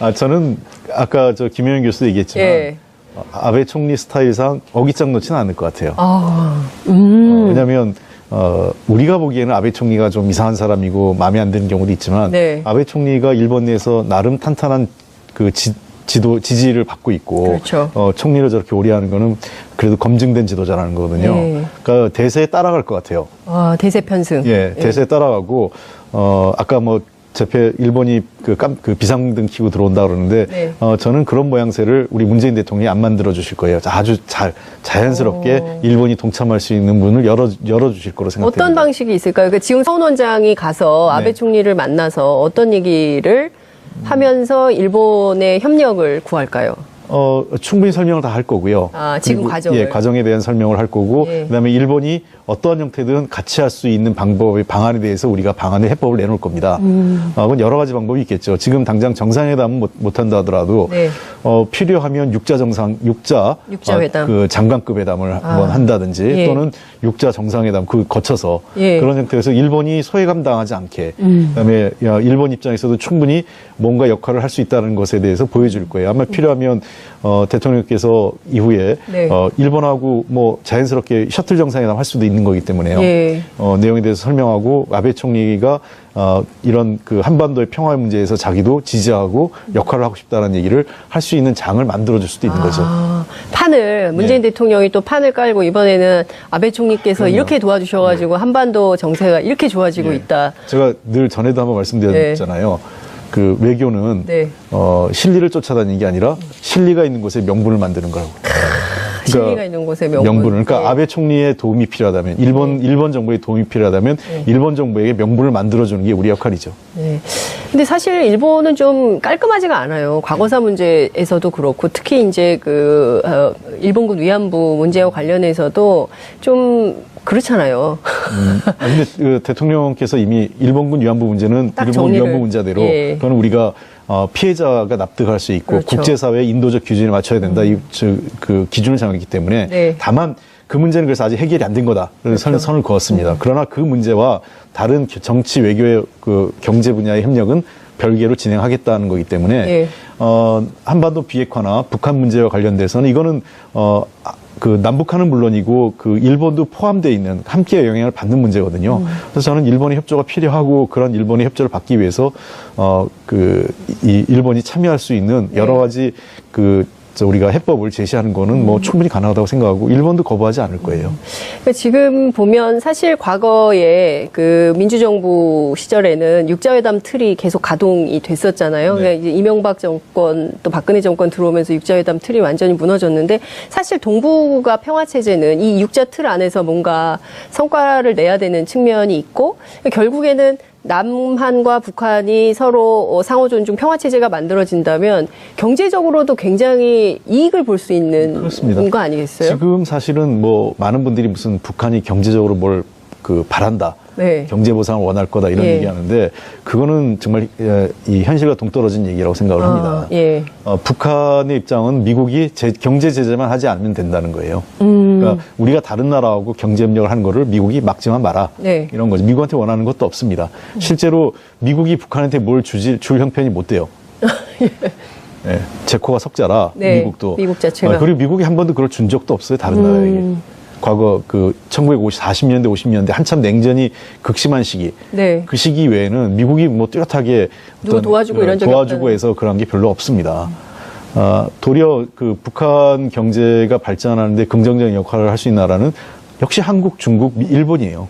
아, 저는 아까 저 김효영 교수도 얘기했지만 예. 어, 아베 총리 스타일상 어깃장 놓지는 않을 것 같아요. 아, 음. 어, 왜냐하면 어, 우리가 보기에는 아베 총리가 좀 이상한 사람이고 마음에 안 드는 경우도 있지만 네. 아베 총리가 일본 내에서 나름 탄탄한 그 지, 지도 지지를 받고 있고 그렇죠. 어, 총리를 저렇게 오래 하는 거는 그래도 검증된 지도자라는 거거든요. 네. 그러니까 대세에 따라갈 것 같아요. 아, 대세 편승. 예, 대세에 따라가고 어 아까 뭐 제페 일본이 그, 깜, 그 비상등 키고 들어온다 그러는데 네. 어 저는 그런 모양새를 우리 문재인 대통령이 안 만들어 주실 거예요. 아주 잘 자연스럽게 오. 일본이 동참할 수 있는 문을 열어 열어 주실 거로 생각합니다. 어떤 방식이 있을까요? 그 지금 서훈 원장이 가서 아베 네. 총리를 만나서 어떤 얘기를 하면서 일본의 협력을 구할까요? 어, 충분히 설명을 다 할 거고요. 아, 지금 그리고, 과정을. 예, 과정에 대한 설명을 할 거고, 예. 그 다음에 일본이 어떠한 형태든 같이 할 수 있는 방법의 방안에 대해서 우리가 방안의 해법을 내놓을 겁니다. 음. 어, 그건 여러 가지 방법이 있겠죠. 지금 당장 정상회담은 못, 못 한다 하더라도, 네. 어, 필요하면 육자 정상, 육자, 육자 회담. 어, 그 장관급 회담을 한번 한다든지, 예. 또는 육자 정상회담 그 거쳐서 예. 그런 형태에서 일본이 소외감 당하지 않게, 음. 그 다음에 야, 일본 입장에서도 충분히 뭔가 역할을 할 수 있다는 것에 대해서 보여줄 거예요. 아마 필요하면 어, 대통령께서 이후에 네. 어, 일본하고 뭐 자연스럽게 셔틀 정상회담 할 수도 있는 거기 때문에요. 예. 어, 내용에 대해서 설명하고 아베 총리가 어, 이런 그 한반도의 평화 문제에서 자기도 지지하고 역할을 하고 싶다는 얘기를 할 수 있는 장을 만들어 줄 수도 있는 거죠. 아, 판을 문재인 네. 대통령이 또 판을 깔고 이번에는 아베 총리께서 그럼요. 이렇게 도와주셔가지고 한반도 정세가 이렇게 좋아지고 예. 있다. 제가 늘 전에도 한번 말씀드렸잖아요. 그 외교는 네. 어, 실리를 쫓아다니는 게 아니라 실리가 있는 곳에 명분을 만드는 거라고. 실리가 있는 곳에 명분. 명분을. 그러니까 예. 아베 총리의 도움이 필요하다면 일본 일본 정부의 도움이 필요하다면 네. 일본 정부에게 명분을 만들어 주는 게 우리 역할이죠. 네. 근데 사실 일본은 좀 깔끔하지가 않아요. 과거사 문제에서도 그렇고 특히 이제 그 어, 일본군 위안부 문제와 관련해서도 좀 그렇잖아요. 음. 아, 근데 그 대통령께서 이미 일본군 위안부 문제는 딱 일본 정리를. 위안부 문제대로 예. 그건 우리가 어, 피해자가 납득할 수 있고 그렇죠. 음. 국제사회의 인도적 기준에 맞춰야 된다. 이, 저, 그 기준을 정했기 때문에 네. 다만 그 문제는 그래서 아직 해결이 안 된 거다. 선, 선을 그었습니다. 그러나 그 문제와 다른 겨- 정치 외교의 그 경제 분야의 협력은 별개로 진행하겠다는 거기 때문에 예. 어, 한반도 비핵화나 북한 문제와 관련돼서는 이거는 어, 아, 그 남북한은 물론이고 그 일본도 포함되어 있는 함께 영향을 받는 문제거든요. 그래서 저는 일본의 협조가 필요하고 그런 일본의 협조를 받기 위해서 어 그 이 일본이 참여할 수 있는 여러 가지 그저 우리가 해법을 제시하는 거는 뭐 충분히 가능하다고 생각하고 일본도 거부하지 않을 거예요. 그러니까 지금 보면 사실 과거에 그 민주정부 시절에는 육자회담 틀이 계속 가동이 됐었잖아요. 네. 그러니까 이제 이명박 정권 또 박근혜 정권 들어오면서 육자회담 틀이 완전히 무너졌는데 사실 동북아 평화 체제는 이 육자 틀 안에서 뭔가 성과를 내야 되는 측면이 있고 결국에는 남한과 북한이 서로 어, 상호 존중 평화 체제가 만들어진다면 경제적으로도 굉장히 이익을 볼 수 있는 그렇습니다. 거 아니겠어요? 지금 사실은 뭐 많은 분들이 무슨 북한이 경제적으로 뭘 그 바란다. 네. 경제 보상을 원할 거다 이런 예. 얘기하는데 그거는 정말 예, 이 현실과 동떨어진 얘기라고 생각을 합니다. 아, 예. 어, 북한의 입장은 미국이 제, 경제 제재만 하지 않으면 된다는 거예요. 음. 그러니까 우리가 다른 나라하고 경제 협력을 하는 거를 미국이 막지만 마라. 네. 이런 거죠. 미국한테 원하는 것도 없습니다. 실제로 미국이 북한한테 뭘 주지, 줄 형편이 못 돼요. 예, 제코가 석자라 네, 미국도 미국 자체가. 어, 그리고 미국이 한 번도 그걸 준 적도 없어요 다른 나라에게 과거 그 1950, 40년대 50년대 한참 냉전이 극심한 시기 네. 그 시기 외에는 미국이 뭐 뚜렷하게 누구 도와주고 그 이런 적이 도와주고 없다는. 해서 그런 게 별로 없습니다. 아, 도리어 그 북한 경제가 발전하는데 긍정적인 역할을 할 수 있는 나라는 역시 한국, 중국, 미- 일본이에요.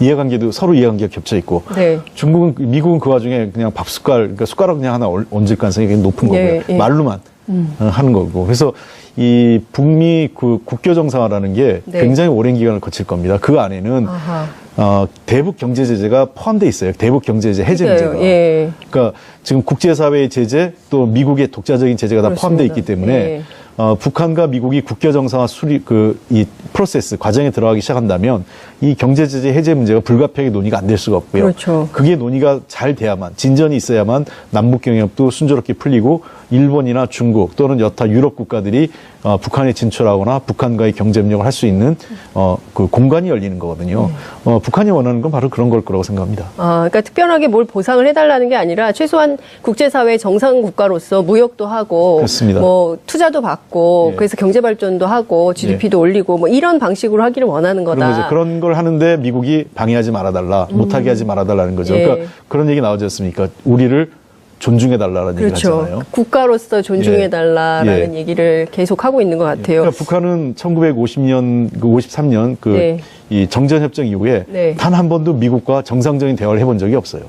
이해관계도 서로 이해관계가 겹쳐 있고 음. 네. 중국은 미국은 그 와중에 그냥 밥 숟갈 그러니까 숟가락 그냥 하나 얹- 얹을 가능성이 굉장히 높은 거고요. 예, 예. 말로만 어, 하는 거고. 그래서 이 북미 그 국교 정상화라는 게 네. 굉장히 오랜 기간을 거칠 겁니다. 그 안에는 아하. 어, 대북 경제 제재가 포함돼 있어요. 대북 경제 제재 해제. 문제가. 예. 그러니까 지금 국제사회의 제재 또 미국의 독자적인 제재가 다 포함되어 있기 그렇습니다. 때문에 예. 어, 북한과 미국이 국교 정상화 수립 그 이 프로세스 과정에 들어가기 시작한다면 이 경제 제재 해제 문제가 불가피하게 논의가 안 될 수가 없고요. 그렇죠. 그게 논의가 잘 돼야만 진전이 있어야만 남북 경협도 순조롭게 풀리고 일본이나 중국 또는 여타 유럽 국가들이 어, 북한에 진출하거나 북한과의 경쟁력을 할 수 있는 어, 그 공간이 열리는 거거든요. 어, 북한이 원하는 건 바로 그런 걸 거라고 생각합니다. 아, 그러니까 특별하게 뭘 보상을 해달라는 게 아니라 최소한 국제사회 정상 국가로서 무역도 하고, 그렇습니다. 뭐 투자도 받고, 예. 그래서 경제 발전도 하고, GDP도 올리고, 뭐 이런 방식으로 하기를 원하는 그런 거다. 거죠. 그런 걸 하는데 미국이 방해하지 말아달라, 못하게 하지 말아달라는 거죠. 예. 그러니까 그런 얘기 나오지 않습니까? 우리를 존중해 달라는 얘기를 그렇죠. 하잖아요. 국가로서 존중해 달라라는 예. 얘기를 계속 하고 있는 것 같아요. 그러니까 북한은 1950년, 그 53년 그 네. 이 정전 협정 이후에 네. 단한 번도 미국과 정상적인 대화를 해본 적이 없어요.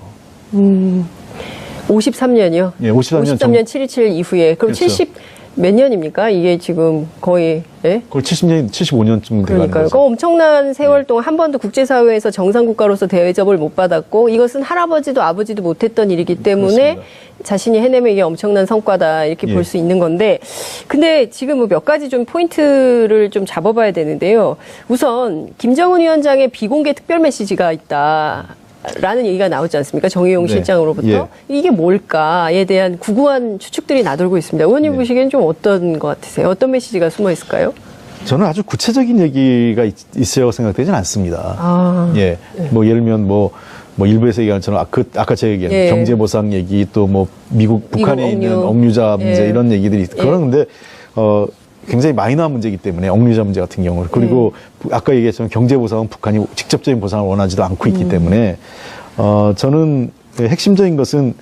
53년이요? 예, 53년 53년 7.27 이후에. 그럼 그렇죠. 70 몇 년입니까? 이게 지금 거의, 예? 거의 70년, 75년쯤 돼가는 그러니까요. 거죠. 그 엄청난 세월 동안 한 번도 국제사회에서 정상국가로서 대접을 못 받았고 이것은 할아버지도 아버지도 못했던 일이기 때문에 그렇습니다. 자신이 해내면 이게 엄청난 성과다 이렇게 예. 볼수 있는 건데 근데 지금 뭐 몇 가지 좀 포인트를 좀 잡아봐야 되는데요. 우선 김정은 위원장의 비공개 특별 메시지가 있다. 라는 얘기가 나오지 않습니까? 정의용 네. 실장으로부터. 예. 이게 뭘까에 대한 구구한 추측들이 나돌고 있습니다. 의원님 네. 보시기엔 좀 어떤 것 같으세요? 어떤 메시지가 숨어 있을까요? 저는 아주 구체적인 얘기가 있, 있어야 생각되지는 않습니다. 아. 예. 뭐 예를 들면 뭐, 뭐 일부에서 얘기하는 처럼 아, 그, 아까 제가 얘기한 예. 경제보상 얘기 또 뭐 미국, 북한에 미국 있는 억류. 억류자 문제 예. 이런 얘기들이 있- 그런 근데 어, 굉장히 마이너한 문제이기 때문에 억류자 문제 같은 경우는 그리고 부- 아까 얘기했지만 경제 보상은 북한이 직접적인 보상을 원하지도 않고 있기 때문에 어, 저는 그 핵심적인 것은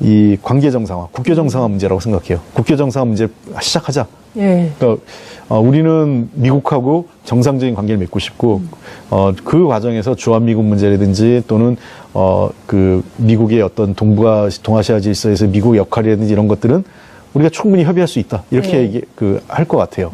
이 관계 정상화, 국교 정상화 문제라고 생각해요. 국교 정상화 문제 시작하자. 예. 그러니까 어, 우리는 미국하고 정상적인 관계를 맺고 싶고 어, 그 과정에서 주한미군 문제라든지 또는 어, 그 미국의 어떤 동북아 동아시아 질서에서 미국 역할이라든지 이런 것들은 우리가 충분히 협의할 수 있다 이렇게 네. 얘기 그 할 것 같아요.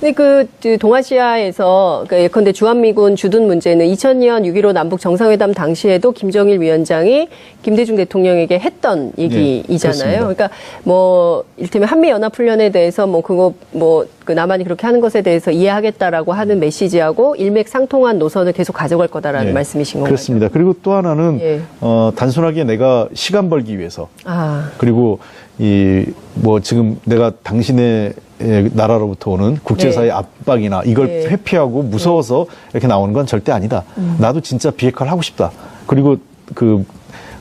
근데 그, 그 동아시아에서 그 예컨대 주한미군 주둔 문제는 2000년 6.15 남북 정상회담 당시에도 김정일 위원장이 김대중 대통령에게 했던 얘기이잖아요. 네. 그러니까 뭐 일테면 한미 연합 훈련에 대해서 뭐 그거 뭐 그 남한이 그렇게 하는 것에 대해서 이해하겠다라고 하는 메시지하고 일맥상통한 노선을 계속 가져갈 거다라는 네, 말씀이신 건가요? 그렇습니다. 그리고 또 하나는 예. 어, 단순하게 내가 시간 벌기 위해서 아, 그리고 이 뭐 지금 내가 당신의 예, 나라로부터 오는 국제사회 네. 압박이나 이걸 네. 음. 회피하고 무서워서 이렇게 나오는 건 절대 아니다. 나도 진짜 비핵화를 하고 싶다. 그리고 그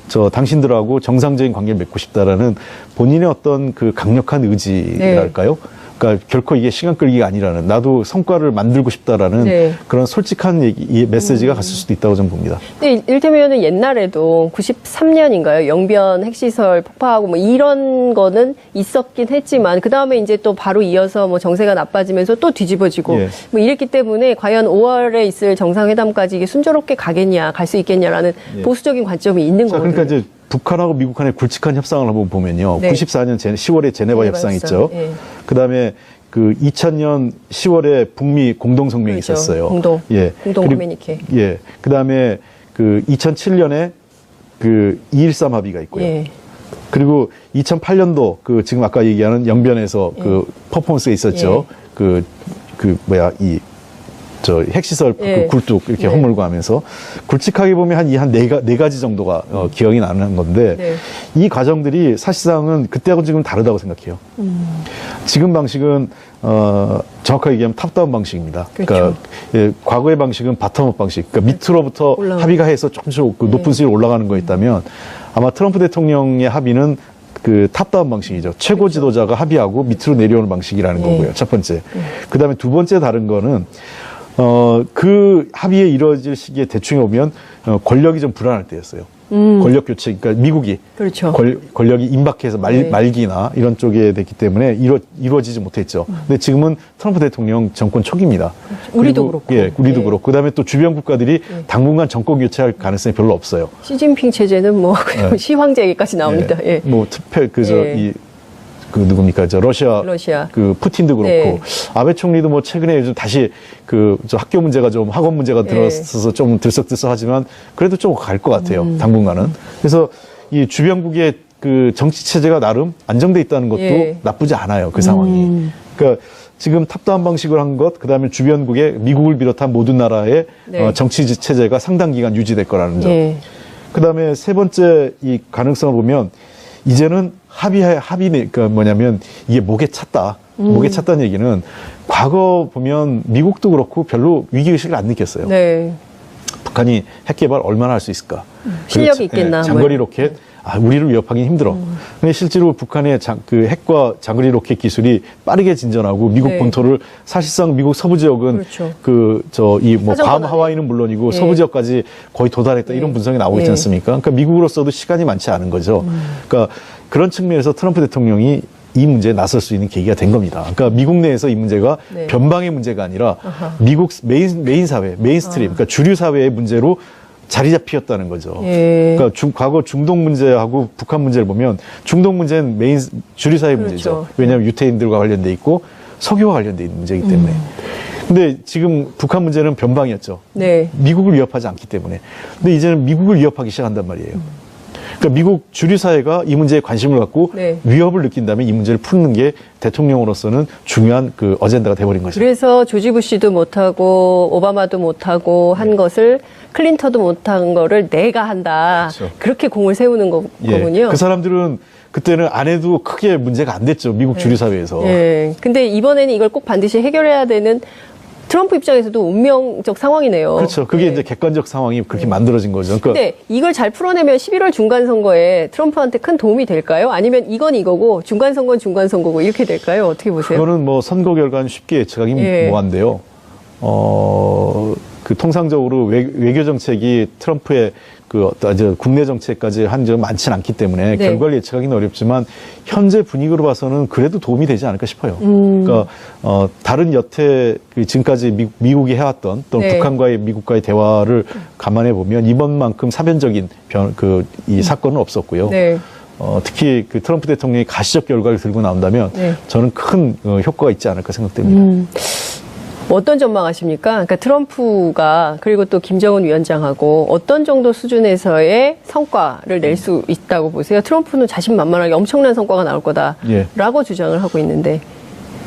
저 당신들하고 정상적인 관계를 맺고 싶다라는 본인의 어떤 그 강력한 의지랄까요? 그러니까 결코 이게 시간 끌기가 아니라는 나도 성과를 만들고 싶다라는 네. 음. 그런 솔직한 얘기, 이 메시지가 갔을 수도 있다고 저는 봅니다. 근데 일테면은 옛날에도 93년인가요? 영변 핵시설 폭파하고 뭐 이런 거는 있었긴 했지만 그 다음에 이제 또 바로 이어서 뭐 정세가 나빠지면서 또 뒤집어지고 예. 뭐 이랬기 때문에 과연 5월에 있을 정상회담까지 이게 순조롭게 가겠냐, 갈 수 있겠냐라는 예. 보수적인 관점이 있는 자, 거거든요. 그러니까 이제 북한하고 미국 간의 굵직한 협상을 한번 보면요. 네. 94년 제, 10월에 제네바 제네바 협상 있죠. 예. 그다음에 그 2000년 10월에 북미 공동 성명이 그렇죠. 있었어요. 공동, 예. 공동 그리고- 커뮤니케. 예. 그다음에 그 2007년에 그 213 합의가 있고요. 예. 그리고 2008년도 그 지금 아까 얘기하는 영변에서 그 퍼포먼스가 있었죠. 예. 그, 그 뭐야, 이, 저 핵시설 예. 그 굴뚝 이렇게 네. 허물고 하면서 굵직하게 보면 한 이 한네 가, 네 가지 정도가 어, 기억이 나는 건데 네. 이 과정들이 사실상은 그때하고 지금 다르다고 생각해요. 음. 지금 방식은 어, 정확하게 얘기하면 탑다운 방식입니다. 그렇죠. 러니까 예, 과거의 방식은 바텀업 방식. 그러니까 밑으로부터 올라가- 합의가 해서 조금씩 그 높은 수위로 올라가는 거였다면 아마 트럼프 대통령의 합의는 그 탑다운 방식이죠. 최고 지도자가 합의하고 밑으로 내려오는 방식이라는 그렇죠. 예. 거고요. 첫 번째. 그 다음에 두 번째 다른 거는 어, 그 합의에 이루어질 시기에 대충 오면 어, 권력이 좀 불안할 때였어요. 권력 교체, 그러니까 미국이 음. 그렇죠. 권, 권력이 임박해서 말, 네. 말기나 이런 쪽에 됐기 때문에 이루, 이루어지지 못했죠. 근데 지금은 트럼프 대통령 정권 초기입니다. 그렇죠. 우리도 그렇고. 예, 우리도 네. 그렇고. 그 다음에 또 주변 국가들이 당분간 정권 교체할 가능성이 별로 없어요. 시진핑 체제는 뭐 네. 시황제 얘기까지 나옵니다. 예. 뭐 특별 그저 예. 이 그 누굽니까 저 러시아 러시아. 그 푸틴도 그렇고 네. 아베 총리도 뭐 최근에 요즘 다시 그저 학교 문제가 좀 학원 문제가 네. 들어서서 좀 들썩들썩하지만 그래도 좀 갈 것 같아요 음. 당분간은 그래서 이 주변국의 그 정치 체제가 나름 안정돼 있다는 것도 예. 나쁘지 않아요. 그 상황이. 음. 그러니까 지금 탑다운 방식을 한 것, 그 다음에 주변국의 미국을 비롯한 모든 나라의 네. 어, 정치 체제가 상당 기간 유지될 거라는 점. 예. 그 다음에 세 번째 이 가능성을 보면 이제는 합의 합의 그러니까 뭐냐면 이게 목에 찼다. 음. 목에 찼다는 얘기는 과거 보면 미국도 그렇고 별로 위기 의식을 안 느꼈어요. 네. 북한이 핵 개발 얼마나 할 수 있을까? 실력이 그리고 자- 있겠나, 예, 장거리 뭐. 로켓 아, 우리를 위협하기 힘들어. 음. 근데 실제로 북한의 장, 그 핵과 장거리 로켓 기술이 빠르게 진전하고 미국 네. 본토를 사실상 미국 서부 지역은 그렇죠. 그저 이 뭐 괌. 하와이는 물론이고 네. 서부 지역까지 거의 도달했다 이런 분석이 나오고 있지 네. 않습니까? 그러니까 미국으로서도 시간이 많지 않은 거죠. 음. 그러니까 그런 측면에서 트럼프 대통령이 이 문제에 나설 수 있는 계기가 된 겁니다. 그러니까 미국 내에서 이 문제가 네. 변방의 문제가 아니라 미국 메인, 메인 사회, 메인스트림, 그러니까 주류 사회의 문제로 자리 잡히었다는 거죠. 예. 그러니까 중- 과거 중동 문제하고 북한 문제를 보면 중동 문제는 메인 주류 사회 그렇죠. 문제죠. 왜냐하면 유태인들과 관련돼 있고 석유와 관련돼 있는 문제이기 때문에. 음. 근데 지금 북한 문제는 변방이었죠. 네. 미국을 위협하지 않기 때문에. 근데 이제는 미국을 위협하기 시작한단 말이에요. 그러니까 미국 주류 사회가 이 문제에 관심을 갖고 네. 위협을 느낀다면 이 문제를 푸는 게 대통령으로서는 중요한 그 어젠다가 돼버린 거죠. 그래서 조지 부시도 못하고 오바마도 못하고 한 것을 클린턴도 못한 거를 내가 한다. 그렇죠. 그렇게 공을 세우는 거, 예. 거군요. 그 사람들은 그때는 안 해도 크게 문제가 안 됐죠. 미국 주류 사회에서. 예. 근데 이번에는 이걸 꼭 반드시 해결해야 되는 트럼프 입장에서도 운명적 상황이네요. 그렇죠. 그게 예. 이제 객관적 상황이 그렇게 만들어진 거죠. 그러니까 근데 이걸 잘 풀어내면 11월 중간 선거에 트럼프한테 큰 도움이 될까요? 아니면 이건 이거고 중간 선거는 중간 선거고 이렇게 될까요? 어떻게 보세요? 그거는 뭐 선거 결과는 쉽게 예측하기 예. 뭐한데요. 어, 그 통상적으로 외, 외교 정책이 트럼프의 그 어떤 이제 국내 정책까지 한 적은 많지는 않기 때문에 네. 결과를 예측하기는 어렵지만 현재 분위기로 봐서는 그래도 도움이 되지 않을까 싶어요. 음. 그러니까 어, 다른 여태 그 지금까지 미, 미국이 해왔던 또 네. 북한과의 미국과의 대화를 감안해 보면 이번만큼 사변적인 변, 그, 이 사건은 없었고요. 음. 네. 어, 특히 그 트럼프 대통령이 가시적 결과를 들고 나온다면 네. 저는 큰 어, 효과가 있지 않을까 생각됩니다. 음. 어떤 전망하십니까? 그러니까 트럼프가 그리고 또 김정은 위원장하고 어떤 정도 수준에서의 성과를 낼 수 있다고 보세요? 트럼프는 자신만만하게 엄청난 성과가 나올 예. 거다라고 주장을 하고 있는데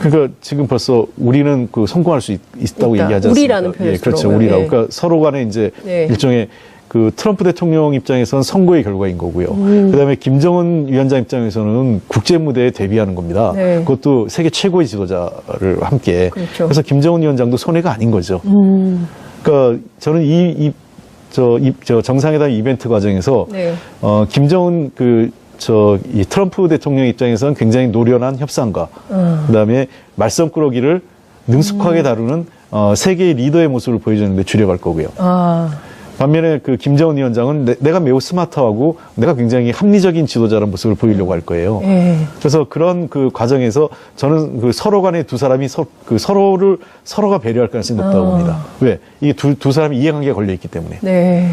그러니까 지금 벌써 우리는 그 성공할 수 있, 다고 있다. 얘기하지 않습니까? 우리라는 표현을 예, 그렇죠. 우리라고. 예. 그러니까 서로 간에 이제 네. 일종의 그 트럼프 대통령 입장에서는 선거의 결과인 거고요. 음. 그다음에 김정은 위원장 입장에서는 국제 무대에 데뷔하는 겁니다. 네. 그것도 세계 최고의 지도자를 함께. 그렇죠. 래서 김정은 위원장도 손해가 아닌 거죠. 음. 그러니까 저는 이, 이, 저, 이, 저 정상회담 이벤트 과정에서 네. 어, 김정은 그, 저, 이 트럼프 대통령 입장에서는 굉장히 노련한 협상가, 음. 그 다음에 말썽꾸러기를 능숙하게 다루는 어, 세계의 리더의 모습을 보여주는데 주력할 거고요. 아. 반면에 그 김정은 위원장은 내, 가 매우 스마트하고 내가 굉장히 합리적인 지도자라는 모습을 보이려고 할 거예요. 예. 그래서 그런 그 과정에서 저는 그 서로 간에 두 사람이 서, 그 서로를 서로가 배려할 가능성이 높다고 아. 봅니다. 왜? 이게 두, 두 사람이 이해관계가 걸려 있기 때문에. 네.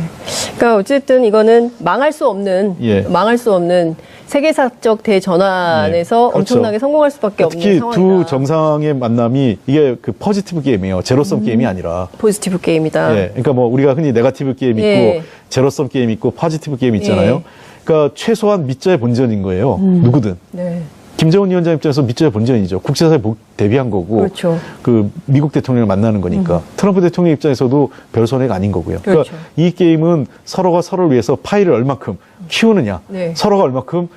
그러니까 어쨌든 이거는 망할 수 없는 예. 망할 수 없는 세계사적 대전환에서 네, 그렇죠. 엄청나게 성공할 수밖에 없는 특히 상황이다. 두 정상의 만남이 이게 그 포지티브 게임이에요. 제로섬 게임이 아니라. 포지티브 게임이다. 예. 그러니까 뭐 우리가 흔히 네가티브 게임 있고 예. 제로섬 게임 있고 포지티브 게임 있잖아요. 예. 그러니까 최소한 밑자의 본전인 거예요. 누구든. 네. 김정은 위원장 입장에서 밑자의 본전이죠. 국제사회 복- 대비한 거고. 그렇죠. 그 미국 대통령을 만나는 거니까. 트럼프 대통령 입장에서도 별 손해가 아닌 거고요. 그러니까 그렇죠. 이 게임은 서로가 서로를 위해서 파일을 얼마큼 키우느냐, 네. 서로가 얼마큼